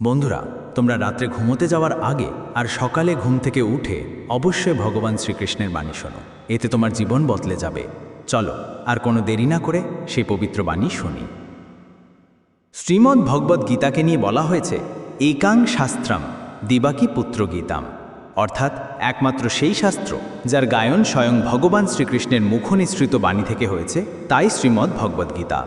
বন্ধুরা, তোমরা রাত্রে ঘুমোতে যাওয়ার আগে আর সকালে ঘুম থেকে উঠে অবশ্যই ভগবান শ্রীকৃষ্ণের বাণী শোনো। এতে তোমার জীবন বদলে যাবে। চলো, আর কোনো দেরি না করে সেই পবিত্র বাণী শুনি। শ্রীমদ্ ভগবদ্ গীতাকে নিয়ে বলা হয়েছে, একাং শাস্ত্রাম, দিবাকি পুত্র গীতাম। অর্থাৎ, একমাত্র সেই শাস্ত্র যার গায়ন স্বয়ং ভগবান শ্রীকৃষ্ণের মুখনিসৃত বাণী থেকে হয়েছে, তাই শ্রীমদ্ ভগবদ্গীতা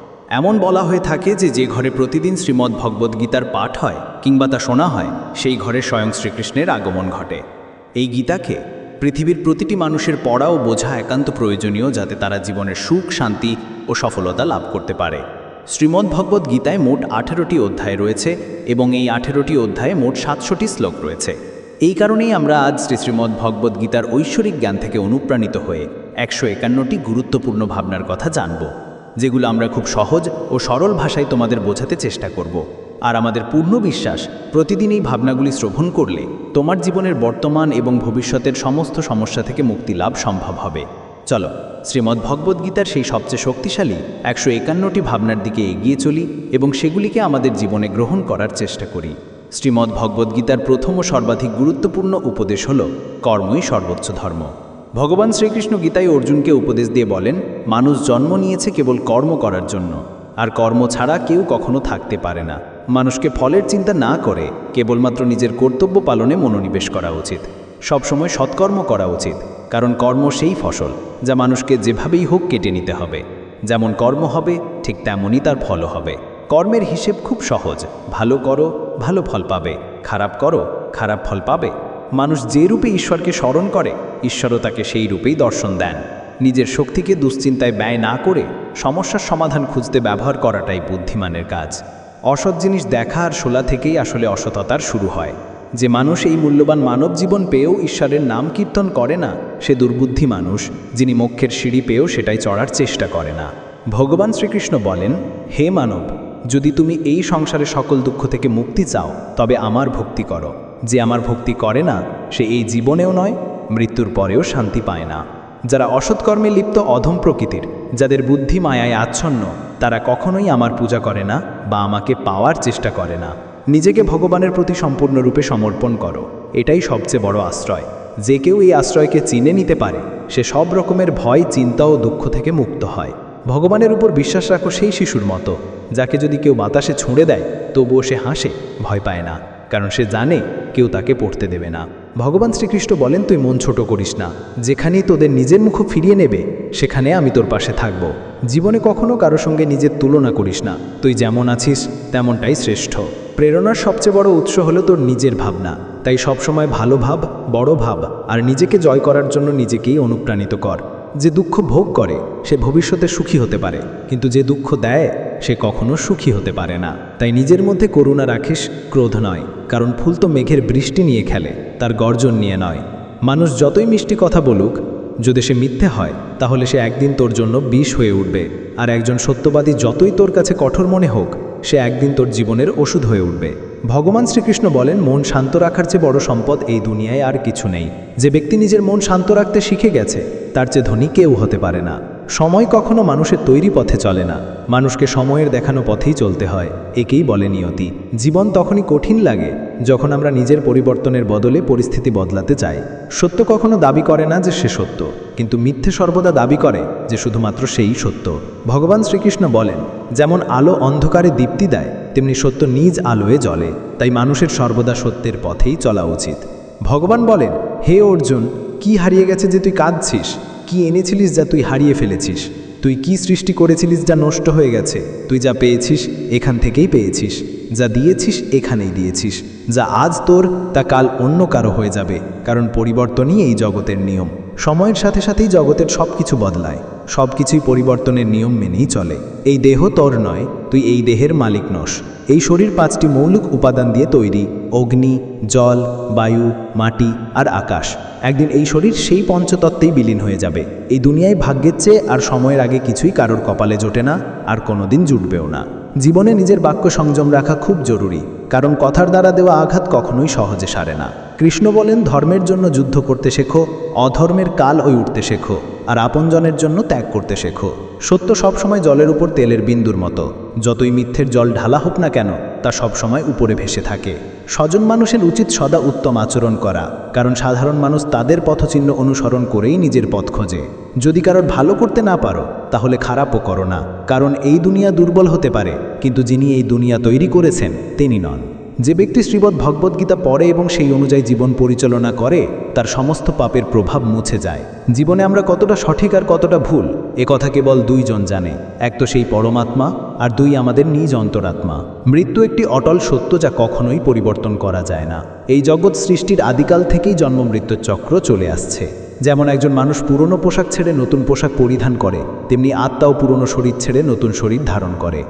এমন বলা হয়ে থাকে যে যে ঘরে প্রতিদিন শ্রীমদ্ ভগবদ্গীতার পাঠ হয় কিংবা তা শোনা হয়, সেই ঘরে স্বয়ং শ্রীকৃষ্ণের আগমন ঘটে। এই গীতাকে পৃথিবীর প্রতিটি মানুষের পড়া ও বোঝা একান্ত প্রয়োজনীয় যাতে তারা জীবনের সুখ, শান্তি ও সফলতা লাভ করতে পারে। শ্রীমদ্ ভগবদ্ গীতায় মোট আঠেরোটি অধ্যায় রয়েছে এবং এই আঠেরোটি অধ্যায়ে মোট সাতশোটি শ্লোক রয়েছে। এই কারণেই আমরা আজ শ্রী শ্রীমদ্ ভগবদ্ গীতার ঐশ্বরিক জ্ঞান থেকে অনুপ্রাণিত হয়ে একশো একান্নটি গুরুত্বপূর্ণ ভাবনার কথা জানব। যেগুলো আমরা খুব সহজ ও সরল ভাষায় তোমাদের বোঝাতে চেষ্টা করব। আর আমাদের পূর্ণ বিশ্বাস, প্রতিদিন এই ভাবনাগুলি শ্রবণ করলে তোমার জীবনের বর্তমান এবং ভবিষ্যতের সমস্ত সমস্যা থেকে মুক্তি লাভ সম্ভব হবে। চলো, শ্রীমদ্ ভগবদ্গীতার সেই সবচেয়ে শক্তিশালী একশো একান্নটি ভাবনার দিকে এগিয়ে চলি এবং সেগুলিকে আমাদের জীবনে গ্রহণ করার চেষ্টা করি। শ্রীমদ্ ভগবদ্গীতার প্রথম ও সর্বাধিক গুরুত্বপূর্ণ উপদেশ হল, কর্মই সর্বোচ্চ ধর্ম। ভগবান শ্রীকৃষ্ণ গীতায় অর্জুনকে উপদেশ দিয়ে বলেন, মানুষ জন্ম নিয়েছে কেবল কর্ম করার জন্য, আর কর্ম ছাড়া কেউ কখনো থাকতে পারে না। মানুষকে ফলের চিন্তা না করে কেবলমাত্র নিজের কর্তব্য পালনে মনোনিবেশ করা উচিত। সবসময় সৎকর্ম করা উচিত, কারণ কর্ম সেই ফসল, যা মানুষকে যেভাবেই হোক কেটে নিতে হবে। যেমন কর্ম হবে, ঠিক তেমনই তার ফলও হবে। কর্মের হিসেব খুব সহজ, ভালো করো, ভালো ফল পাবে, খারাপ করো, খারাপ ফল পাবে। মানুষ যে রূপে ঈশ্বরকে স্মরণ করে, ঈশ্বরও তাকে সেই রূপেই দর্শন দেন। নিজের শক্তিকে দুশ্চিন্তায় ব্যয় না করে সমস্যার সমাধান খুঁজতে ব্যবহার করাটাই বুদ্ধিমানের কাজ। অসৎ জিনিস দেখা আর শোলা থেকেই আসলে অসততার শুরু হয়। যে মানুষ এই মূল্যবান মানব জীবন পেয়েও ঈশ্বরের নাম কীর্তন করে না, সে দুর্বুদ্ধি মানুষ, যিনি মোক্ষের সিঁড়ি পেয়েও সেটাই চড়ার চেষ্টা করে না। ভগবান শ্রীকৃষ্ণ বলেন, হে মানব, যদি তুমি এই সংসারে সকল দুঃখ থেকে মুক্তি চাও, তবে আমার ভক্তি করো। যে আমার ভক্তি করে না, সে এই জীবনেও নয়, মৃত্যুর পরেও শান্তি পায় না। যারা অসৎকর্মে লিপ্ত অধম প্রকৃতির, যাদের বুদ্ধি মায়ায় আচ্ছন্ন, তারা কখনোই আমার পূজা করে না বা আমাকে পাওয়ার চেষ্টা করে না। নিজেকে ভগবানের প্রতি সম্পূর্ণরূপে সমর্পণ করো, এটাই সবচেয়ে বড় আশ্রয়। যে কেউ এই আশ্রয়কে চিনে নিতে পারে, সে সব রকমের ভয়, চিন্তা ও দুঃখ থেকে মুক্ত হয়। ভগবানের উপর বিশ্বাস রাখো সেই শিশুর মতো, যাকে যদি কেউ বাতাসে ছুঁড়ে দেয়, তবুও সে হাসে, ভয় পায় না। কারণ সে জানে কেউ তাকে পড়তে দেবে না। ভগবান শ্রীকৃষ্ণ বলেন, তুই মন ছোট করিস না। যেখানেই তোদের নিজের মুখ ফিরিয়ে নেবে, সেখানে আমি তোর পাশে থাকব। জীবনে কখনো কারও সঙ্গে নিজের তুলনা করিস না। তুই যেমন আছিস, তেমনটাই শ্রেষ্ঠ। প্রেরণার সবচেয়ে বড় উৎস হলো তোর নিজের ভাবনা। তাই সবসময় ভালো ভাব, বড় ভাব, আর নিজেকে জয় করার জন্য নিজেকেই অনুপ্রাণিত কর। যে দুঃখ ভোগ করে, সে ভবিষ্যতে সুখী হতে পারে। কিন্তু যে দুঃখ দেয় সে কখনো সুখী হতে পারে না। তাই নিজের মধ্যে করুণা রাখিস, ক্রোধ নয়। কারণ ফুল তো মেঘের বৃষ্টি নিয়ে খেলে, তার গর্জন নিয়ে নয়। মানুষ যতই মিষ্টি কথা বলুক, যদি সে মিথ্যে হয়, তাহলে সে একদিন তোর জন্য বিষ হয়ে উঠবে। আর একজন সত্যবাদী যতই তোর কাছে কঠোর মনে হোক, সে একদিন তোর জীবনের ওষুধ হয়ে উঠবে। ভগবান শ্রীকৃষ্ণ বলেন, মন শান্ত রাখার চেয়ে বড় সম্পদ এই দুনিয়ায় আর কিছু নেই। যে ব্যক্তি নিজের মন শান্ত রাখতে শিখে গেছে, তার চেয়ে ধনী কেউ হতে পারে না। সময় কখনো মানুষের তৈরি পথে চলে না। মানুষকে সময়ের দেখানো পথেই চলতে হয়, একেই বলে নিয়তি। জীবন তখনই কঠিন লাগে, যখন আমরা নিজের পরিবর্তনের বদলে পরিস্থিতি বদলাতে চাই। সত্য কখনো দাবি করে না যে সে সত্য। কিন্তু মিথ্যে সর্বদা দাবি করে যে শুধুমাত্র সেই সত্য। ভগবান শ্রীকৃষ্ণ বলেন, যেমন আলো অন্ধকারে দীপ্তি দেয়, তেমনি সত্য নিজ আলোয় জ্বলে, তাই মানুষের সর্বদা সত্যের পথেই চলা উচিত। ভগবান বলেন, হে অর্জুন, কি হারিয়ে গেছে যে তুই কাঁদছিস? কি এনেছিলিস যা তুই হারিয়ে ফেলেছিস? তুই কি সৃষ্টি করেছিলিস যা নষ্ট হয়ে গেছে? তুই যা পেয়েছিস, এখান থেকেই পেয়েছিস। যা দিয়েছিস, এখানেই দিয়েছিস। যা আজ তোর, তা কাল অন্য কারও হয়ে যাবে, কারণ পরিবর্তনই এই জগতের নিয়ম। সময়ের সাথে সাথেই জগতের সব কিছু বদলায় সব কিছুই পরিবর্তনের নিয়ম মেনেই চলে। এই দেহ তোর নয়, তুই এই দেহের মালিক নস। এই শরীর পাঁচটি মৌলিক উপাদান দিয়ে তৈরি, অগ্নি, জল, বায়ু, মাটি আর আকাশ। একদিন এই শরীর সেই পঞ্চতত্ত্বেই বিলীন হয়ে যাবে। এই দুনিয়ায় ভাগ্যের চেয়ে আর সময়ের আগে কিছুই কারোর কপালে জোটে না, আর কোনোদিন জুটবেও না। জীবনে নিজের বাক্য সংযম রাখা খুব জরুরি, কারণ কথার দ্বারা দেওয়া আঘাত কখনোই সহজে সারে না। কৃষ্ণ বলেন, ধর্মের জন্য যুদ্ধ করতে শেখো, অধর্মের কাল হয়ে উঠতে শেখো, আর আপনজনের জন্য ত্যাগ করতে শেখো। সত্য সবসময় জলের উপর তেলের বিন্দুর মতো। যতই মিথ্যের জল ঢালা হোক না কেন, তা সবসময় উপরে ভেসে থাকে। স্বজন মানুষের উচিত সদা উত্তম আচরণ করা, কারণ সাধারণ মানুষ তাদের পথচিহ্ন অনুসরণ করেই নিজের পথ খোঁজে। যদি কারোর ভালো করতে না পারো, তাহলে খারাপও করো না, কারণ এই দুনিয়া দুর্বল হতে পারে, কিন্তু যিনি এই দুনিয়া তৈরি করেছেন, তিনি নন। যে ব্যক্তি শ্রীবৎ ভগবদ্গীতা পড়ে এবং সেই অনুযায়ী জীবন পরিচালনা করে, তার সমস্ত পাপের প্রভাব মুছে যায়। জীবনে আমরা কতটা সঠিক আর কতটা ভুল, এ কথা কেবল দুইজন জানে। এক তো সেই পরমাত্মা, আর দুই আমাদের নিজ অন্তরাত্মা। মৃত্যু একটি অটল সত্য যা কখনোই পরিবর্তন করা যায় না। এই জগৎ সৃষ্টির আদিকাল থেকেই জন্ম মৃত্যুর চক্র চলে আসছে। যেমন একজন মানুষ পুরনো পোশাক ছেড়ে নতুন পোশাক পরিধান করে, তেমনি আত্মাও পুরনো শরীর ছেড়ে নতুন শরীর ধারণ করে।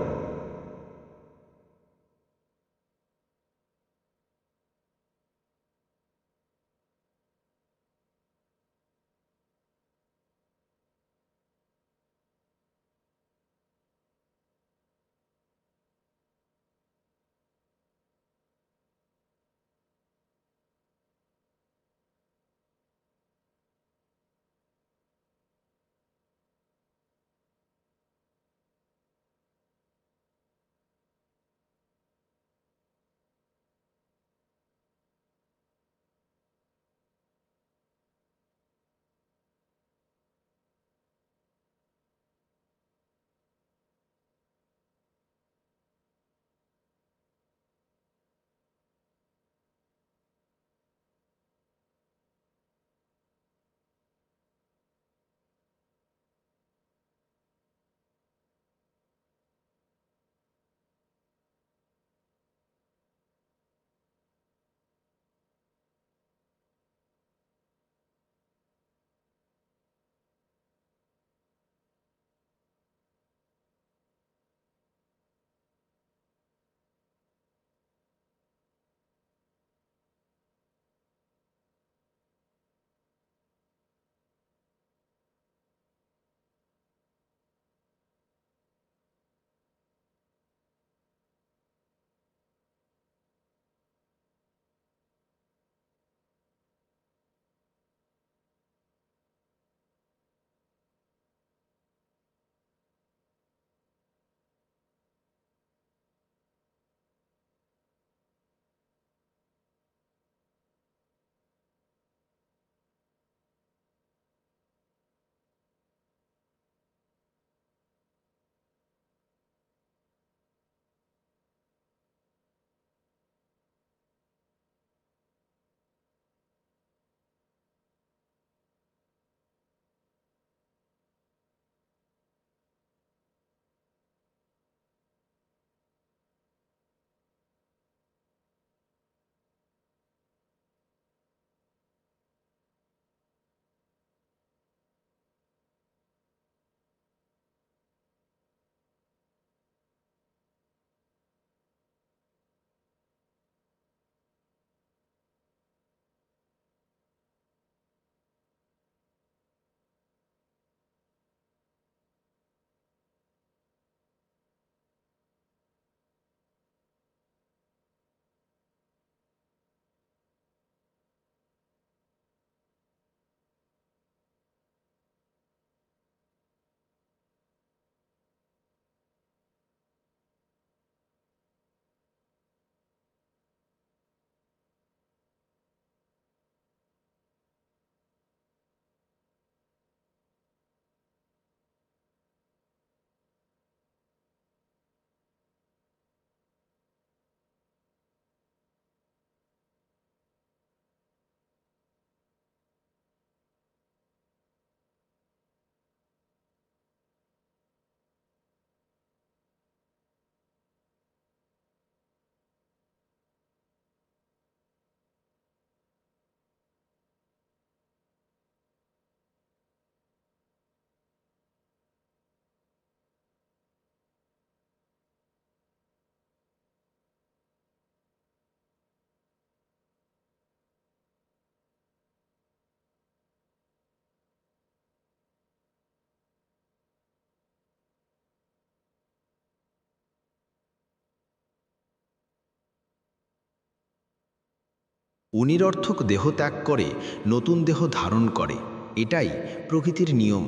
অনিরর্থক দেহ ত্যাগ করে, নতুন দেহ ধারণ করে। এটাই প্রকৃতির নিয়ম।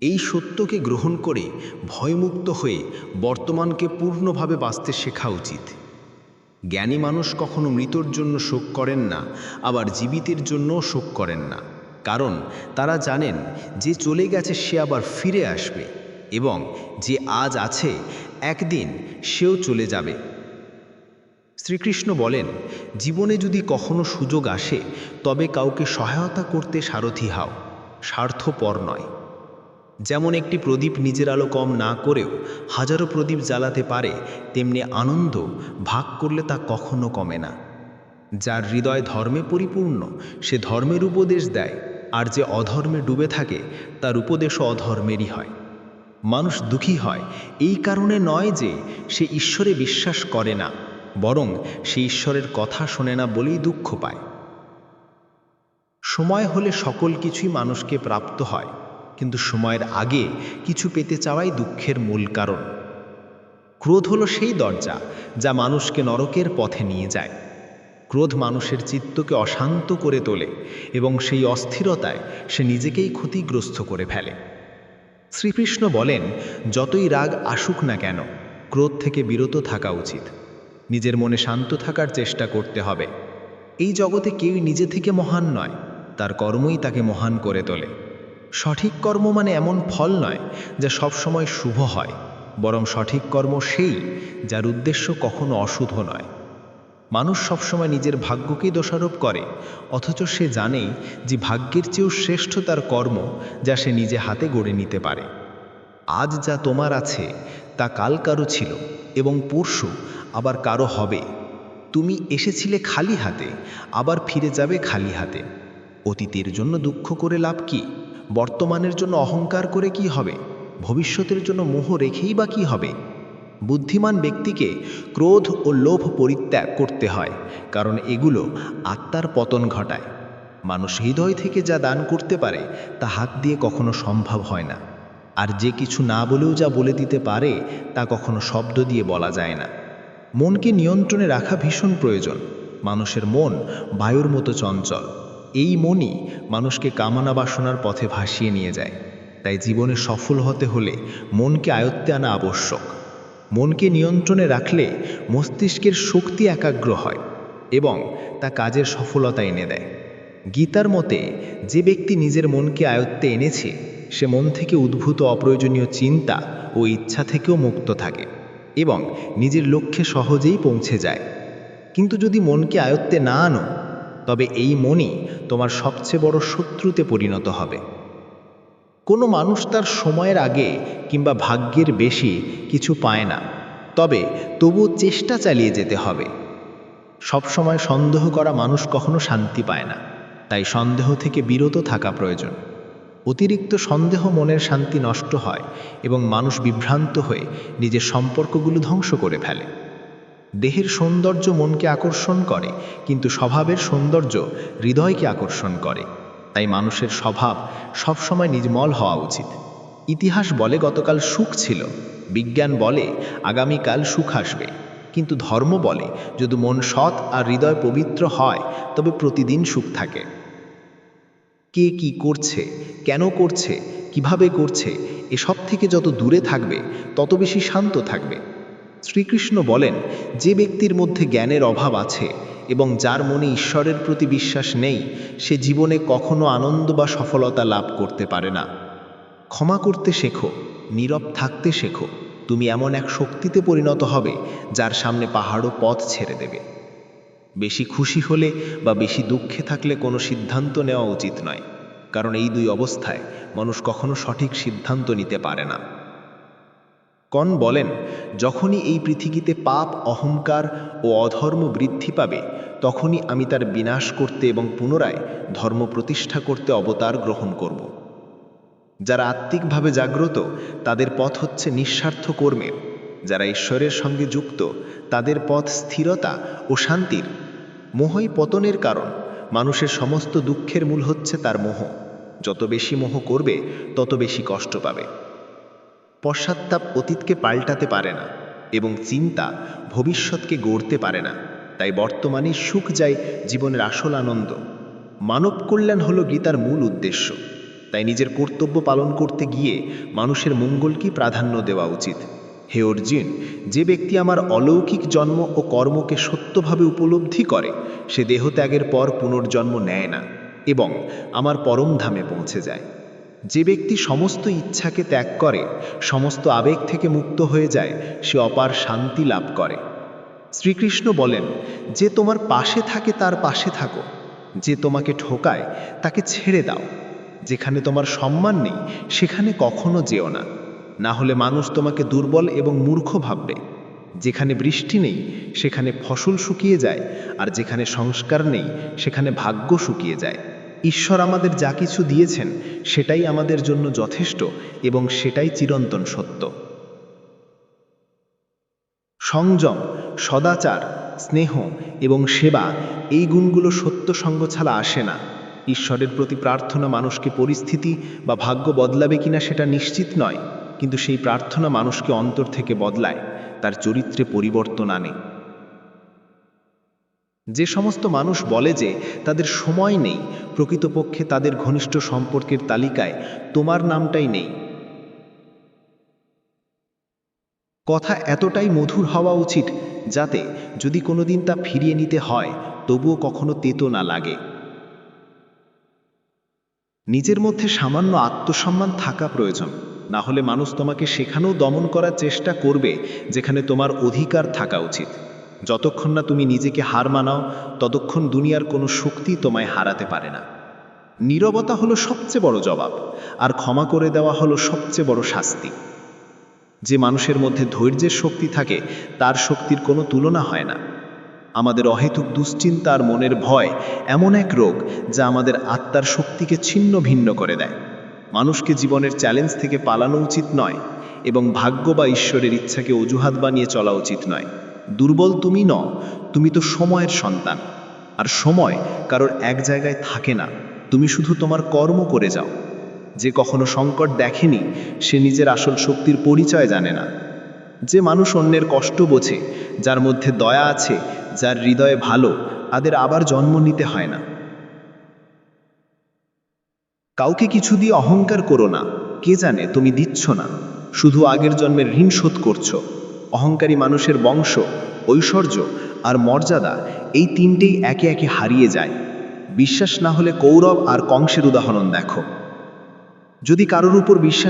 এই সত্যকে গ্রহণ করে ভয়মুক্ত হয়ে বর্তমানকে পূর্ণভাবে বাঁচতে শেখা উচিত। জ্ঞানী মানুষ কখনো মৃতর জন্য শোক করেন না, আবার জীবিতের জন্যও শোক করেন না। কারণ তারা জানেন, যে চলে গেছে সে আবার ফিরে আসবে এবং যে আজ আছে, একদিন সেও চলে যাবে। শ্রীকৃষ্ণ বলেন, জীবনে যদি কখনো সুযোগ আসে, তবে কাউকে সহায়তা করতে সারথি হাও। স্বার্থপর নয়। যেমন একটি প্রদীপ নিজের আলো কম না করেও হাজারো প্রদীপ জ্বালাতে পারে, তেমনি আনন্দ ভাগ করলে তা কখনো কমে না। যার হৃদয় ধর্মে পরিপূর্ণ, সে ধর্মের উপদেশ দেয়, আর যে অধর্মে ডুবে থাকে, তার উপদেশও অধর্মেরই হয়। মানুষ দুঃখী হয়, এই কারণে নয় যে সে ঈশ্বরে বিশ্বাস করে না। বরং সে ঈশ্বরের কথা শোনে না বলেই দুঃখ পায়। সময় হলে সকল কিছুই মানুষকে প্রাপ্ত হয়, কিন্তু সময়ের আগে কিছু পেতে চাওয়াই দুঃখের মূল কারণ। ক্রোধ হলো সেই দরজা যা মানুষকে নরকের পথে নিয়ে যায়। ক্রোধ মানুষের চিত্তকে অশান্ত করে তোলে এবং সেই অস্থিরতায় সে নিজেকেই ক্ষতিগ্রস্ত করে ফেলে। শ্রীকৃষ্ণ বলেন, যতই রাগ আসুক না কেন, ক্রোধ থেকে বিরত থাকা উচিত। নিজের মনে শান্ত থাকার চেষ্টা করতে হবে। এই জগতে কেউই নিজে থেকে মহান নয়, তার কর্মই তাকে মহান করে তোলে। সঠিক কর্ম মানে এমন ফল নয়, যা সবসময় শুভ হয়, বরং সঠিক কর্ম সেই, যার উদ্দেশ্য কখনো অশুভ নয়। মানুষ সবসময় নিজের ভাগ্যকেই দোষারোপ করে, অথচ সে জানেই যে ভাগ্যের চেয়েও শ্রেষ্ঠ তার কর্ম, যা সে নিজে হাতে গড়ে নিতে পারে। আজ যা তোমার আছে, তা কাল কারও ছিল, এবং পরশু আবার কারও হবে। তুমি এসেছিলে খালি হাতে, আবার ফিরে যাবে খালি হাতে। অতীতের জন্য দুঃখ করে লাভ কি? বর্তমানের জন্য অহংকার করে কি হবে? ভবিষ্যতের জন্য মোহ রেখেই বা কি হবে? বুদ্ধিমান ব্যক্তিকে ক্রোধ ও লোভ পরিত্যাগ করতে হয়, কারণ এগুলো আত্মার পতন ঘটায়। মানুষ হৃদয় থেকে যা দান করতে পারে, তা হাত দিয়ে কখনো সম্ভব হয় না। আর যে কিছু না বলেও যা বলে দিতে পারে, তা কখনো শব্দ দিয়ে বলা যায় না। মনকে নিয়ন্ত্রণে রাখা ভীষণ প্রয়োজন। মানুষের মন বায়ুর মতো চঞ্চল। এই মনই মানুষকে কামনা বাসনার পথে ভাসিয়ে নিয়ে যায়। তাই জীবনে সফল হতে হলে মনকে আয়ত্তে আনা আবশ্যক। মনকে নিয়ন্ত্রণে রাখলে মস্তিষ্কের শক্তি একাগ্র হয় এবং তা কাজের সফলতা এনে দেয়। গীতার মতে, যে ব্যক্তি নিজের মনকে আয়ত্তে এনেছে, সে মন থেকে উদ্ভূত অপ্রয়োজনীয় চিন্তা ও ইচ্ছা থেকেও মুক্ত থাকে। এবং নিজের লক্ষ্যে সহজেই পৌঁছে যায়। কিন্তু যদি মনকে আয়ত্তে না আনো, তবে এই মনই তোমার সবচেয়ে বড় শত্রুতে পরিণত হবে। কোনো মানুষ তার সময়ের আগে কিংবা ভাগ্যের বেশি কিছু পায় না, তবে তবু চেষ্টা চালিয়ে যেতে হবে। সবসময় সন্দেহ করা মানুষ কখনো শান্তি পায় না, তাই সন্দেহ থেকে বিরত থাকা প্রয়োজন। অতিরিক্ত সন্দেহ মনের শান্তি নষ্ট হয় এবং মানুষ বিভ্রান্ত হয়ে নিজের সম্পর্কগুলো ধ্বংস করে ফেলে। দেহের সৌন্দর্য মনকে আকর্ষণ করে, কিন্তু স্বভাবের সৌন্দর্য হৃদয়কে আকর্ষণ করে। তাই মানুষের স্বভাব সবসময় নির্মল হওয়া উচিত। ইতিহাস বলে গতকাল সুখ ছিল, বিজ্ঞান বলে আগামীকাল সুখ আসবে। কিন্তু ধর্ম বলে, যদি মন সৎ আর হৃদয় পবিত্র হয়, তবে প্রতিদিন সুখ থাকে। কে কি করছে, কেন করছে, কীভাবে করছে এসব থেকে যত দূরে থাকবে, তত বেশি শান্ত থাকবে। শ্রীকৃষ্ণ বলেন, যে ব্যক্তির মধ্যে জ্ঞানের অভাব আছে এবং যার মনে ঈশ্বরের প্রতি বিশ্বাস নেই, সে জীবনে কখনো আনন্দ বা সফলতা লাভ করতে পারে না। ক্ষমা করতে শেখো, নীরব থাকতে শেখো, তুমি এমন এক শক্তিতে পরিণত হবে, যার সামনে পাহাড়ও পথ ছেড়ে দেবে। বেশি খুশি হলে বা বেশি দুঃখে থাকলে কোনো সিদ্ধান্ত নেওয়া উচিত নয়। কারণ এই দুই অবস্থায় মানুষ কখনো সঠিক সিদ্ধান্ত নিতে পারে না। কন বলেন, যখনই এই পৃথিবীতে পাপ, অহংকার ও অধর্ম বৃদ্ধি পাবে, তখনই আমি তার বিনাশ করতে এবং পুনরায় ধর্ম প্রতিষ্ঠা করতে অবতার গ্রহণ করব। যারা আত্মিকভাবে জাগ্রত, তাদের পথ হচ্ছে নিঃস্বার্থ কর্মের যারা ঈশ্বরের সঙ্গে যুক্ত তাদের পথ স্থিরতা ও শান্তির, মোহই পতনের কারণ। মানুষের সমস্ত দুঃখের মূল হচ্ছে তার মোহ। যত বেশি মোহ করবে, তত বেশি কষ্ট পাবে। পশ্চাত্তাপ অতীতকে পাল্টাতে পারে না এবং চিন্তা ভবিষ্যৎকে গড়তে পারে না। তাই বর্তমানে সুখ যায় জীবনের আসল আনন্দ। মানব কল্যাণ হলো গীতার মূল উদ্দেশ্য। তাই নিজের কর্তব্য পালন করতে গিয়ে মানুষের মঙ্গলকেই প্রাধান্য দেওয়া উচিত। হে অর্জুন, যে ব্যক্তি আমার অলৌকিক জন্ম ও কর্মকে সত্যভাবে উপলব্ধি করে, সে দেহত্যাগের পর পুনর্জন্ম নেয় না এবং আমার পরম ধামে পৌঁছে যায়। যে ব্যক্তি সমস্ত ইচ্ছাকে ত্যাগ করে, সমস্ত আবেগ থেকে মুক্ত হয়ে যায়, সে অপার শান্তি লাভ করে। শ্রীকৃষ্ণ বলেন, যে তোমার পাশে থাকে তার পাশে থাকো, যে তোমাকে ঠোকায় তাকে ছেড়ে দাও। যেখানে তোমার সম্মান নেই, সেখানে কখনো যেও না। না হলে মানুষ তোমাকে দুর্বল এবং মূর্খ ভাববে। যেখানে বৃষ্টি নেই, সেখানে ফসল শুকিয়ে যায়, আর যেখানে সংস্কার নেই, সেখানে ভাগ্য শুকিয়ে যায়। ঈশ্বর আমাদের যা কিছু দিয়েছেন, সেটাই আমাদের জন্য যথেষ্ট এবং সেটাই চিরন্তন সত্য। সংযম, সদাচার, স্নেহ এবং সেবা, এই গুণগুলো সত্য সঙ্গ ছাড়া আসে না। ঈশ্বরের প্রতি প্রার্থনা মানুষকে পরিস্থিতি বা ভাগ্য বদলাবে কিনা সেটা নিশ্চিত নয়। কিন্তু সেই প্রার্থনা মানুষকে অন্তর থেকে বদলায়, তার চরিত্রে পরিবর্তন আনে। যে সমস্ত মানুষ বলে যে তাদের সময় নেই, প্রকৃতপক্ষে তাদের ঘনিষ্ঠ সম্পর্কের তালিকায় তোমার নামটাই নেই। কথা এতটাই মধুর হওয়া উচিত যাতে যদি কোনোদিন তা ফিরিয়ে নিতে হয়, তবুও কখনো তেতো না লাগে। নিজের মধ্যে সামান্য আত্মসম্মান থাকা প্রয়োজন। না হলে মানুষ তোমাকে সেখানেও দমন করার চেষ্টা করবে যেখানে তোমার অধিকার থাকা উচিত। যতক্ষণ না তুমি নিজেকে হার মানাও, ততক্ষণ দুনিয়ার কোনো শক্তি তোমায় হারাতে পারে না। নীরবতা হলো সবচেয়ে বড় জবাব, আর ক্ষমা করে দেওয়া হলো সবচেয়ে বড় শাস্তি। যে মানুষের মধ্যে ধৈর্যের শক্তি থাকে, তার শক্তির কোনো তুলনা হয় না। আমাদের অহেতুক দুশ্চিন্তা আর মনের ভয় এমন এক রোগ যা আমাদের আত্মার শক্তিকে ছিন্ন ভিন্ন করে দেয়। মানুষকে জীবনের চ্যালেঞ্জ থেকে পালানো উচিত নয় এবং ভাগ্য বা ঈশ্বরের ইচ্ছাকে অজুহাত বানিয়ে চলা উচিত নয়। দুর্বল তুমি ন তুমি তো সময়ের সন্তান। আর সময় কারোর এক জায়গায় থাকে না, তুমি শুধু তোমার কর্ম করে যাও। যে কখনো সংকট দেখেনি, সে নিজের আসল শক্তির পরিচয় জানে না। যে মানুষ অন্যের কষ্ট বোঝে, যার মধ্যে দয়া আছে, যার হৃদয়ে ভালো, তাদের আবার জন্ম নিতে হয় না। কাউকে কিছু দিয়ে অহংকার করো না। কে জানে, তুমি দিচ্ছ না। শুধু আগের জন্মের ঋণ শোধ করছ। অহংকারী মানুষের বংশ, ঐশ্বর্য আর মর্যাদা এই তিনটেই একে একে হারিয়ে যায়। বিশ্বাস না হলে কৌরব আর কংসের উদাহরণ দেখো। যদি কারোর উপর বিশ্বাস